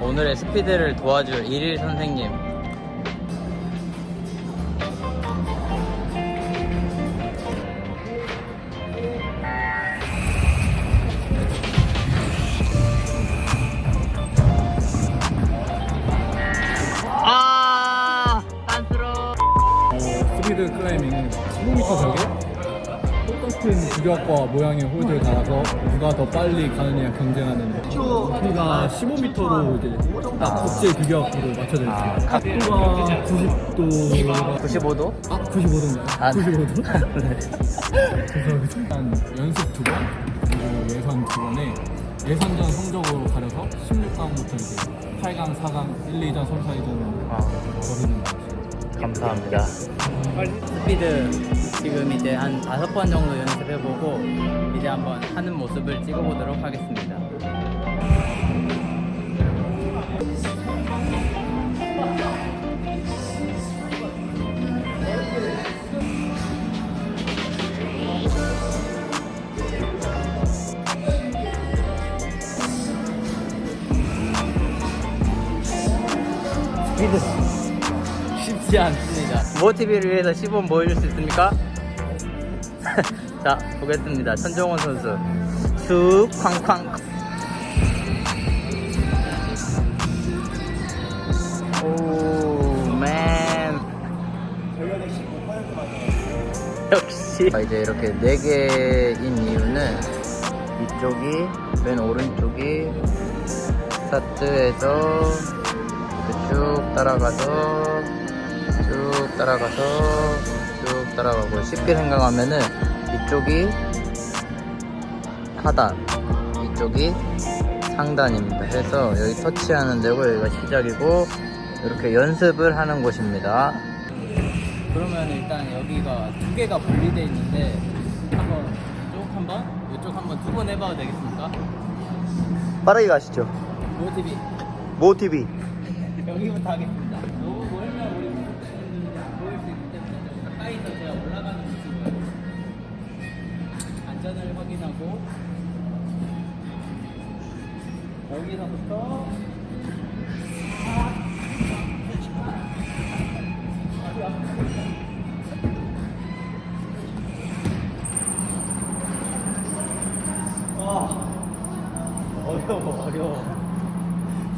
오늘의 스피드를 도와줄 일일 선생님. 아, 안쓰러워. 어, 스피드 클라이밍은 15m 벽에 똑같은 규격과 모양의 홀드를 달아서 누가 더 빨리 가느냐 경쟁하는 높이가 15m로 이제 딱 국제 규격으로 맞춰져 아, 있습니다. 각도가 90도가 95도? 아 95도인가요? 아, 95도? 네. 그래서 일단 연습 두 번, 그리고 예선 두 번에 예선전 성적으로 가려서 16강부터 이제 8강, 4강, 1, 2전, 3, 4위전을 아, 거르는 거죠. 감사합니다. 스피드 지금 이제 한 다섯 번 정도 연습해보고 이제 한번 하는 모습을 찍어보도록 하겠습니다. 모티비를 위해서 시범 보여줄 수 있습니까? 자, 보겠습니다. 천정원 선수. 쑥, 쾅쾅. 오, 맨. 역시. 자, 이제 이렇게 4개인 이유는 이쪽이, 맨 오른쪽이 스타트에서 쭉 따라가서 쭉 따라가서 쭉 따라가고 쉽게 생각하면은 이쪽이 하단 이쪽이 상단입니다 그래서 여기 터치하는 데고 여기가 시작이고 이렇게 연습을 하는 곳입니다 그러면 일단 여기가 두 개가 분리되어 있는데 한번 이쪽 한번 이쪽 한번 두 번 해봐도 되겠습니까? 빠르게 가시죠. 모티비 모티비. 여기부터 하겠습니다. 여기서부터 어려워 어려워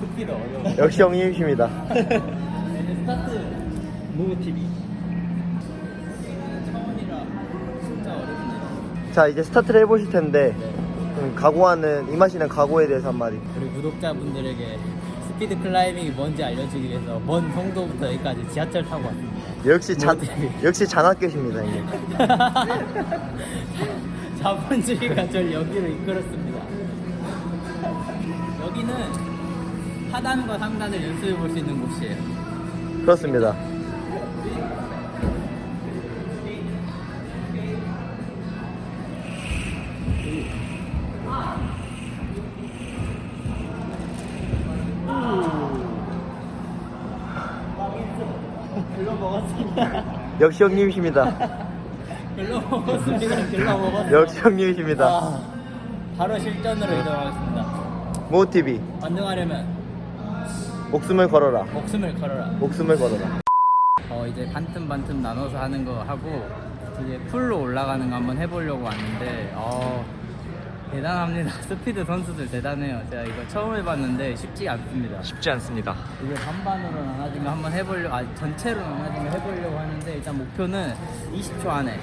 스피드 어려워 역시 형님이십니다. 네, 스타트 무브 TV. 처음이라 진짜 어렵네요. 자, 이제 스타트를 해보실 텐데, 음, 각오하는, 임하시는 각오에 대해서 한마디. 우리 구독자분들에게 스피드 클라이밍이 뭔지 알려주기 위해서 먼 성도부터 여기까지 지하철 타고 왔습니다. 역시 잔, 모티비. 역시 잔학교십니다, 형님. 자본주의가 절 여기로 이끌었습니다. 여기는 하단과 상단을 연습해 볼 수 있는 곳이에요. 그렇습니다. 먹었습니다. 역시 형님이십니다. 글러 먹었습니다. 글러 먹었습니다. 역시 형님이십니다. 아, 바로 실전으로 이동하겠습니다. 모티비. 완등하려면 목숨을 걸어라. 목숨을 걸어라. 목숨을 걸어라. 어 이제 반틈 반틈 나눠서 하는 거 하고 이제 풀로 올라가는 거 한번 해보려고 왔는데 어 대단합니다. 스피드 선수들 대단해요. 제가 이거 처음 해봤는데 쉽지 않습니다. 쉽지 않습니다. 이게 반반으로 나눠진 거 한번 해보려고 아 전체로 나눠진 거 해보려고 하는데 일단 목표는 20초 안에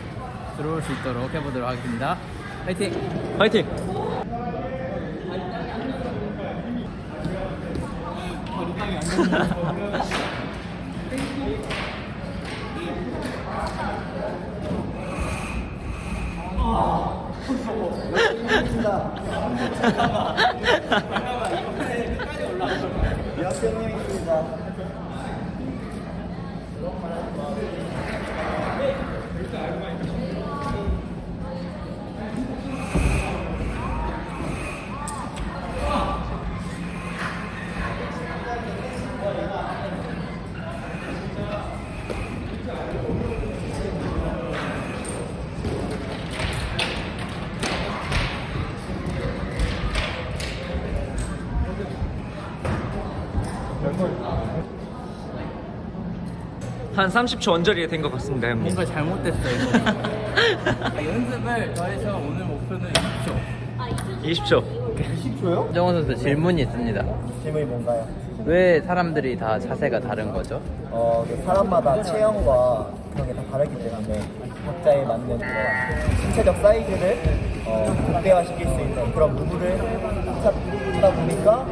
들어올 수 있도록 해보도록 하겠습니다. 화이팅! 화이팅! 한 30초 언저리에 된 것 같습니다, 형님. 뭔가 잘못됐어요. 연습을 더해서 오늘 목표는 20초. 20초. 10초요? 정원 선수 질문이 있습니다. 질문이 뭔가요? 왜 사람들이 다 자세가 다른 거죠? 어, 그 사람마다 체형과 그런 게 다 다르기 때문에 각자에 맞는 그런 신체적 사이즈를 어, 극대화시킬 수 있는 그런 무브를 찾다 보니까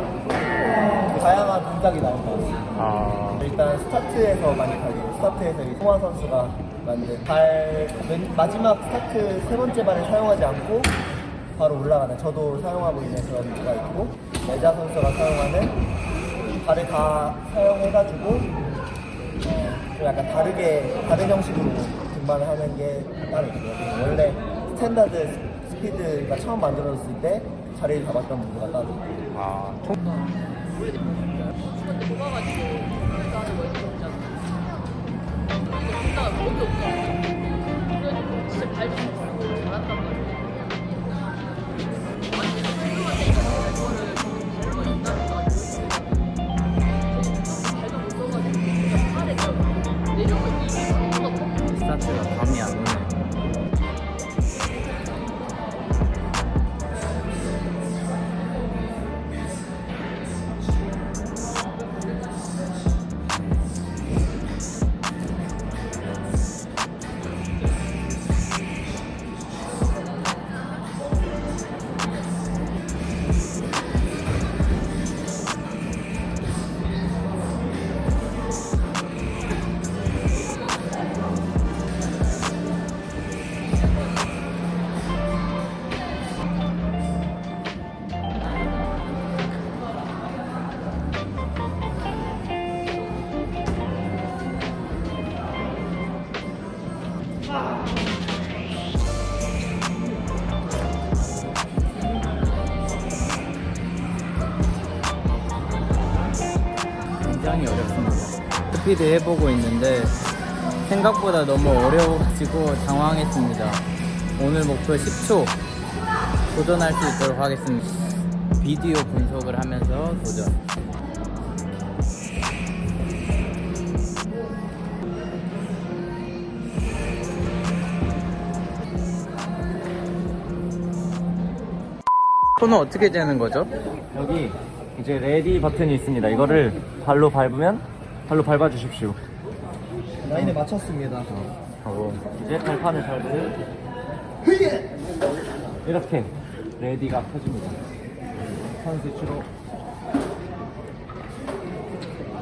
다양한 동작이 나온 것 같습니다. 아, 일단 스타트에서 많이 가고 스타트에서 이 송화 선수가 만든 발 맨- 마지막 스타트 세 번째 발을 사용하지 않고 바로 올라가는 저도 사용하고 있는 그런 거가 있고 여자 선수가 사용하는 발을 다 사용해가지고 어, 좀 약간 다르게 다른 형식으로 등반을 하는 게 따로 있고요. 원래 스탠다드 스피드가 처음 만들어졌을 때 자리를 잡았던 부분가 따로 있고 아, 총... 스타트가 감이 안 오네. 굉장히 어렵습니다. 스피드 해보고 있는데 생각보다 너무 어려워가지고 당황했습니다. 오늘 목표 10초 도전할 수 있도록 하겠습니다. 비디오 분석을 하면서 도전. 손은 어떻게 재는 거죠? 여기 이제 레디 버튼이 있습니다. 이거를 발로 밟으면 발로 밟아 주십시오. 라인에 맞췄습니다. 어, 이제 발판을 밟으면 이렇게 레디가 켜집니다. 선스위치로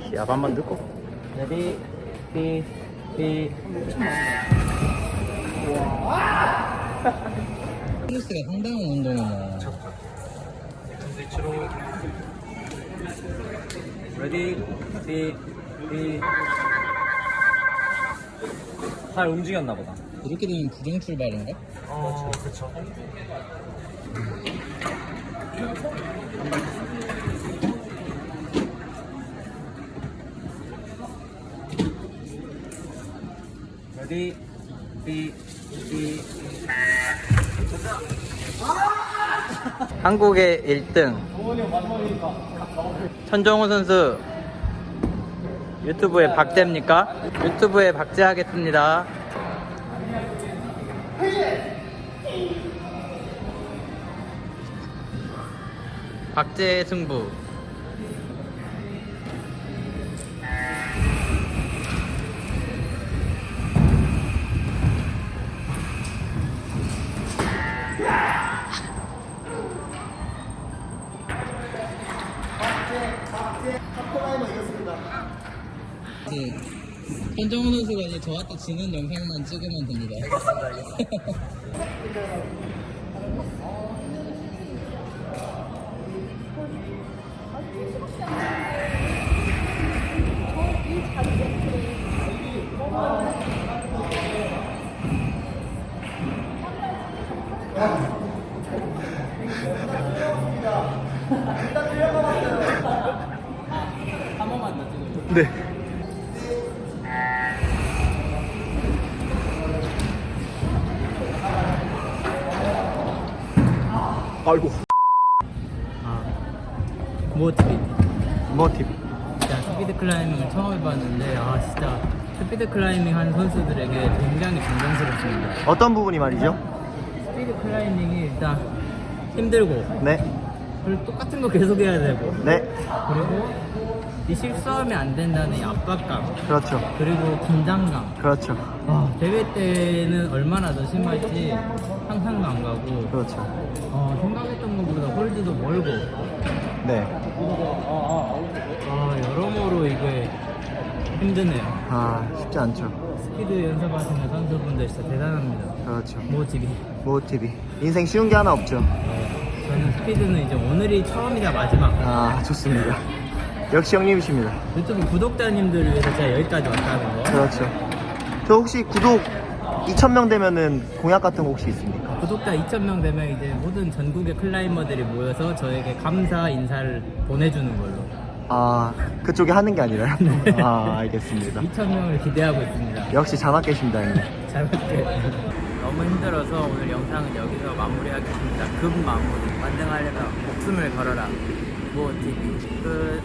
시합 한번 듣고. 레디 삐 삐. 플러스가 상당한 운동이네. 선스위치로 레디 삐 삐. 잘 움직였나 보다. 이렇게 되면 부정 출발인가? 어, 그렇죠. 레디 삐 삐. 한국의 1등 천정호 선수 유튜브에 박제입니까? 유튜브에 박제하겠습니다. 박제 승부. 천정호 선수가 이제 저한테 지는 영상만 찍으면 됩니다. 네. 아이고. 뭐 팁이? 뭐 팁? 그냥 스피드 클라이밍을 처음 해봤는데 아 진짜 스피드 클라이밍 하는 선수들에게 굉장히 존경스럽습니다. 어떤 부분이 말이죠? 스피드 클라이밍이 일단 힘들고 네, 그리고 똑같은 거 계속 해야 되고 네, 그리고 이 실수하면 안 된다는 이 압박감 그렇죠, 그리고 긴장감 그렇죠, 아, 대회 때는 얼마나 더 심할지 상상도 안 가고 그렇죠. 어, 홀드도 멀고 네, 아, 여러모로 이게 힘드네요 아 쉽지 않죠. 스피드 연습하시는 선수분들 진짜 대단합니다 그렇죠. 모집이 모티비 인생 쉬운 게 하나 없죠. 네, 저는 스피드는 이제 오늘이 처음이자 마지막 아 좋습니다. 역시 형님이십니다. 유튜브 구독자님들을 위해서 제가 여기까지 왔다는 거 그렇죠. 저 혹시 구독 2,000명 되면은 공약 같은 거 혹시 있습니까? 구독자 2,000명 되면 이제 모든 전국의 클라이머들이 모여서 저에게 감사 인사를 보내주는 걸로. 아 그쪽에 하는 게 아니라요? 아 알겠습니다. 2,000명을 기대하고 있습니다. 역시 자나깨십니다 형님. 잘 볼게요 너무 힘들어서 오늘 영상은 여기서 마무리하겠습니다. 급 마무리. 완등하려면 목숨을 걸어라. 뭐 TV 끝